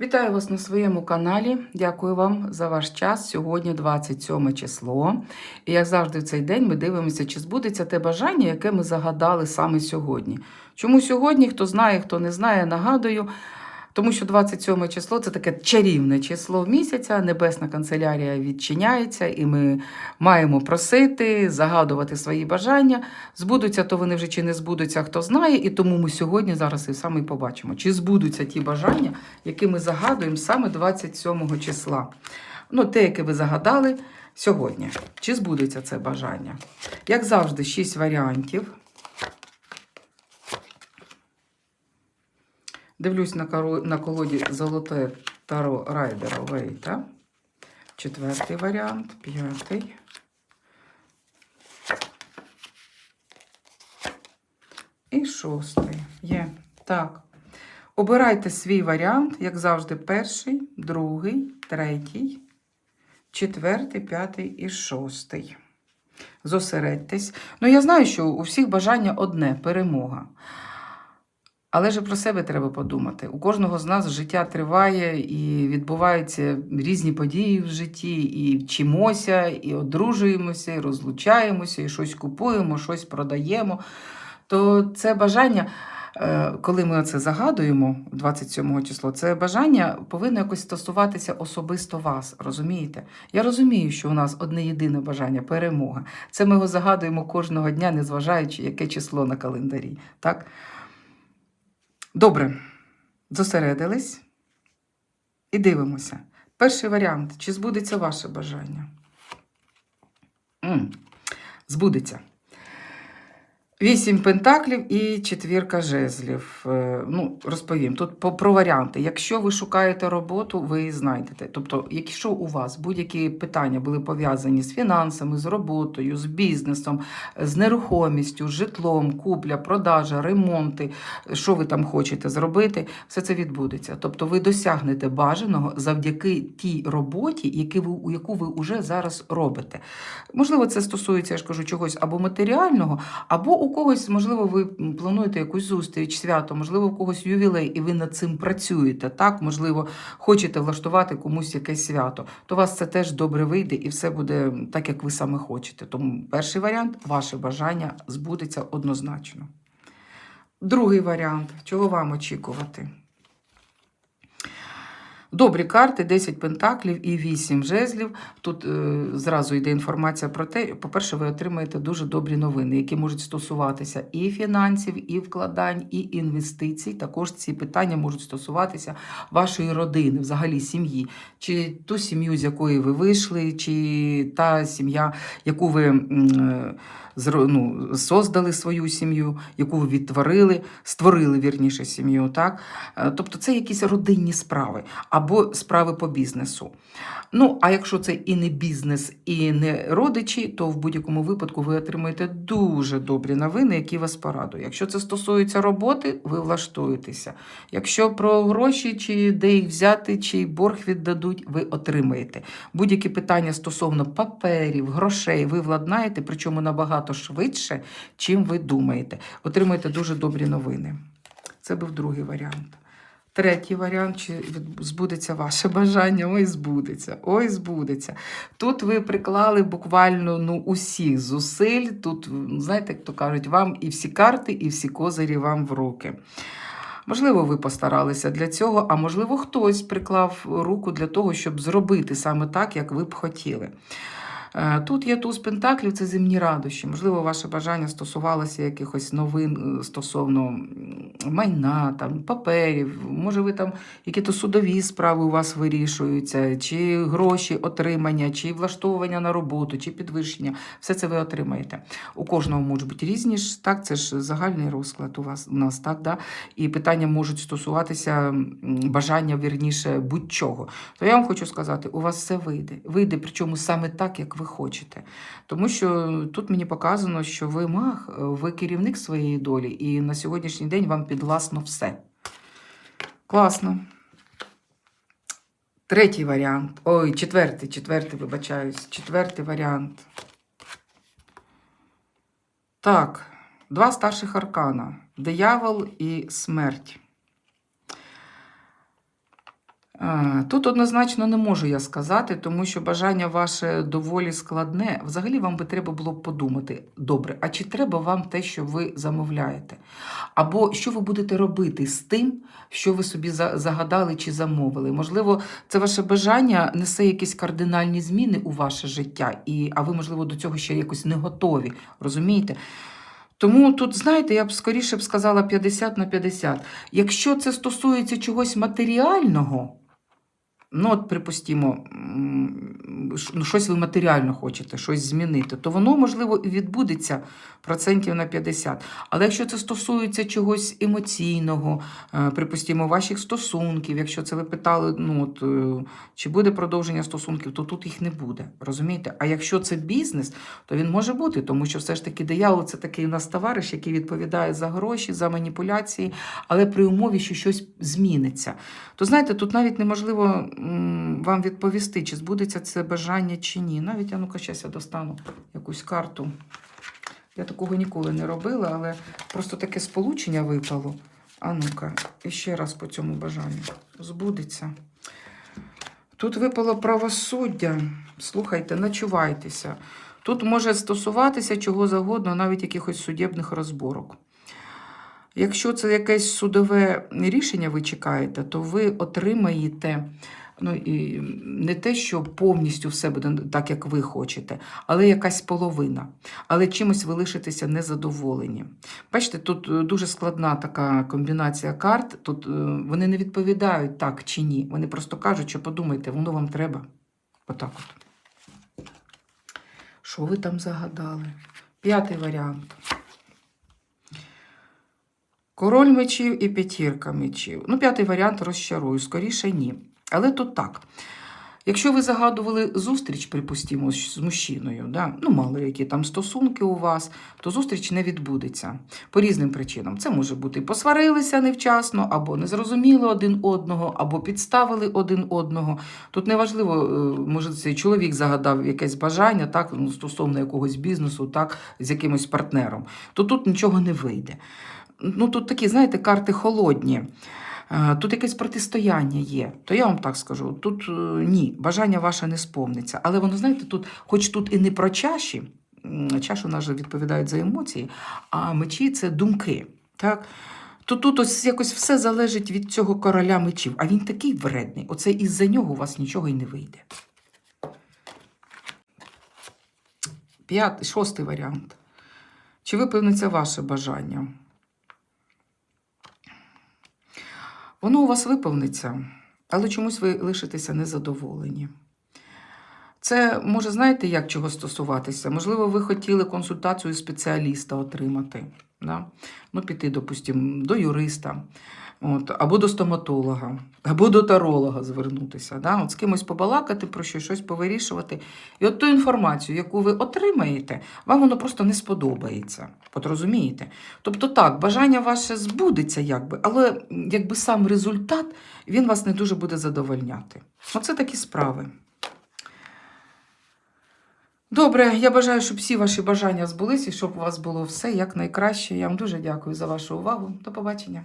Вітаю вас на своєму каналі. Дякую вам за ваш час. Сьогодні 27 число. І як завжди, в цей день ми дивимося, чи збудеться те бажання, яке ми загадали саме сьогодні. Чому сьогодні? Хто знає, хто не знає, нагадую. Тому що 27 число це таке чарівне число місяця. Небесна канцелярія відчиняється, і ми маємо просити, загадувати свої бажання. Збудуться, то вони вже чи не збудуться, хто знає. І тому ми сьогодні зараз і саме побачимо, чи збудуться ті бажання, які ми загадуємо саме 27 числа. Ну, те, яке ви загадали сьогодні. Чи збудеться це бажання? Як завжди, 6 варіантів. Дивлюсь на, на колоді Золоте Таро Райдера Вейта. Четвертий варіант, п'ятий. І шостий. Є. Так. Обирайте свій варіант, як завжди, перший, другий, третій, четвертий, п'ятий і шостий. Зосередьтесь. Ну, я знаю, що у всіх бажання одне перемога. Але ж про себе треба подумати. У кожного з нас життя триває і відбуваються різні події в житті, і вчимося, і одружуємося, і розлучаємося, і щось купуємо, щось продаємо. То це бажання, е, коли ми це загадуємо 27 число, це бажання повинно якось стосуватися особисто вас. Розумієте? Я розумію, що у нас одне єдине бажання перемога. Це ми його загадуємо кожного дня, незважаючи, яке число на календарі. Так? Добре, зосередились і дивимося. Перший варіант: чи збудеться ваше бажання? М, Збудеться. Вісім пентаклів і четвірка жезлів. Е, Ну, розповім. Тут про варіанти. Якщо ви шукаєте роботу, ви знайдете. Тобто, якщо у вас будь-які питання були пов'язані з фінансами, з роботою, з бізнесом, з нерухомістю, з житлом, купля, продажа, ремонти, що ви там хочете зробити, все це відбудеться. Тобто ви досягнете бажаного завдяки тій роботі, яку ви вже зараз робите. Можливо, це стосується, я ж кажу, чогось або матеріального, або у когось, можливо, ви плануєте якусь зустріч, свято, можливо, у когось ювілей, і ви над цим працюєте. Так, можливо, хочете влаштувати комусь якесь свято. То у вас це теж добре вийде і все буде так, як ви саме хочете. Тому перший варіант ваше бажання збудеться однозначно. Другий варіант, чого вам очікувати? Добрі карти, 10 пентаклів і 8 жезлів. Тут е, зразу йде інформація про те, по-перше, ви отримаєте дуже добрі новини, які можуть стосуватися і фінансів, і вкладань, і інвестицій. Також ці питання можуть стосуватися вашої родини, взагалі сім'ї, чи ту сім'ю, з якої ви вийшли, чи та сім'я, яку ви. е, ну, создали свою сім'ю, яку ви відтворили, створили вірніше сім'ю. Так? Е, Тобто це якісь родинні справи або справи по бізнесу. Ну, а якщо це і не бізнес, і не родичі, то в будь-якому випадку ви отримаєте дуже добрі новини, які вас порадують. Якщо це стосується роботи, ви влаштуєтеся. Якщо про гроші, чи де їх взяти, чи борг віддадуть, ви отримаєте. Будь-які питання стосовно паперів, грошей, ви владнаєте, причому набагато швидше, чим ви думаєте. Отримаєте дуже добрі новини. Це був другий варіант. Третій варіант, чи збудеться ваше бажання? Ой, збудеться, ой, збудеться. Тут ви приклали буквально ну, усіх зусиль. Тут, знаєте, як то кажуть, вам і всі карти, і всі козирі вам в руки. Можливо, ви постаралися для цього, а можливо, хтось приклав руку для того, щоб зробити саме так, як ви б хотіли. Е, Тут є туз пентаклів, це земні радощі. Можливо, ваше бажання стосувалося якихось новин е, стосовно майна, там, паперів. Може, ви там які-то судові справи у вас вирішуються, чи гроші отримання, чи влаштовування на роботу, чи підвищення. Все це ви отримаєте. У кожного можуть бути різні ж, так, це ж загальний розклад у вас у нас, так, да? і питання можуть стосуватися бажання, вірніше, будь-чого. То я вам хочу сказати, у вас все вийде. Вийде, причому саме так, як ви хочете. Тому що тут мені показано, що ви маг, ви керівник своєї долі, і на сьогоднішній день вам підвласно все. Класно. Третій варіант. Ой, четвертий, четвертий, вибачаюсь. Четвертий варіант. Так, два старших аркана: диявол і смерть. Тут однозначно не можу я сказати, тому що бажання ваше доволі складне. Взагалі вам би треба було б подумати, добре, а чи треба вам те, що ви замовляєте? Або що ви будете робити з тим, що ви собі загадали чи замовили? Можливо, це ваше бажання несе якісь кардинальні зміни у ваше життя, і, а ви, можливо, до цього ще якось не готові. Розумієте? Тому тут, знаєте, я б скоріше б сказала 50 на 50. Якщо це стосується чогось матеріального, ну, от, припустімо, ну, щось ви матеріально хочете, щось змінити, то воно, можливо, і відбудеться процентів на 50. Але якщо це стосується чогось емоційного, е, припустімо, ваших стосунків, якщо це ви питали, ну, от, е, чи буде продовження стосунків, то тут їх не буде. Розумієте? А якщо це бізнес, то він може бути, тому що все ж таки диявол це такий у нас товариш, який відповідає за гроші, за маніпуляції, але при умові, що щось зміниться. То знаєте, тут навіть неможливо вам відповісти, чи збудеться це бажання чи ні. Навіть а ну-ка, щас я достану якусь карту. Я такого ніколи не робила, але просто таке сполучення випало. А ну-ка, і ще раз по цьому бажанню. Збудеться. Тут випало правосуддя. Слухайте, начувайтеся. Тут може стосуватися чого завгодно, навіть якихось судебних розборок. Якщо це якесь судове рішення ви чекаєте, то ви отримаєте ну, і не те, що повністю все буде так, як ви хочете, але якась половина. Але чимось ви лишитеся незадоволені. Бачите, тут е, дуже складна така комбінація карт. Тут е, вони не відповідають так чи ні. Вони просто кажуть, що подумайте, воно вам треба. Отак от. Що ви там загадали? П'ятий варіант. Король мечів і п'ятірка мечів. Ну, п'ятий варіант розчарую, скоріше ні. Але тут так. Якщо ви загадували зустріч, припустимо, з мужчиною, да? ну, мало які там стосунки у вас, то зустріч не відбудеться по різним причинам. Це може бути посварилися невчасно, або не зрозуміли один одного, або підставили один одного. Тут неважливо, е, може, цей чоловік загадав якесь бажання, так, ну, стосовно якогось бізнесу, так, з якимось партнером, то тут нічого не вийде. Ну, тут такі, знаєте, карти холодні. Е, Тут якесь протистояння є, то я вам так скажу: тут е, ні, бажання ваше не сповниться. Але воно, знаєте, тут, хоч тут і не про чаші, чаші у нас же відповідають за емоції, а мечі це думки. Так? То тут ось якось все залежить від цього короля мечів. А він такий вредний. Оце із-за нього у вас нічого і не вийде. П'ятий, шостий варіант. Чи виповниться ваше бажання? Воно у вас виповниться, але чомусь ви лишитеся незадоволені. Це може, знаєте, як чого стосуватися? Можливо, ви хотіли консультацію спеціаліста отримати, да? ну, піти, допустимо, до юриста, от, або до стоматолога, або до таролога звернутися, да? от з кимось побалакати про щось, щось повирішувати. І от ту інформацію, яку ви отримаєте, вам воно просто не сподобається. От розумієте? Тобто так, бажання ваше збудеться, якби, але якби сам результат він вас не дуже буде задовольняти. Оце такі справи. Добре, я бажаю, щоб всі ваші бажання збулись і щоб у вас було все як найкраще. Я вам дуже дякую за вашу увагу. До побачення.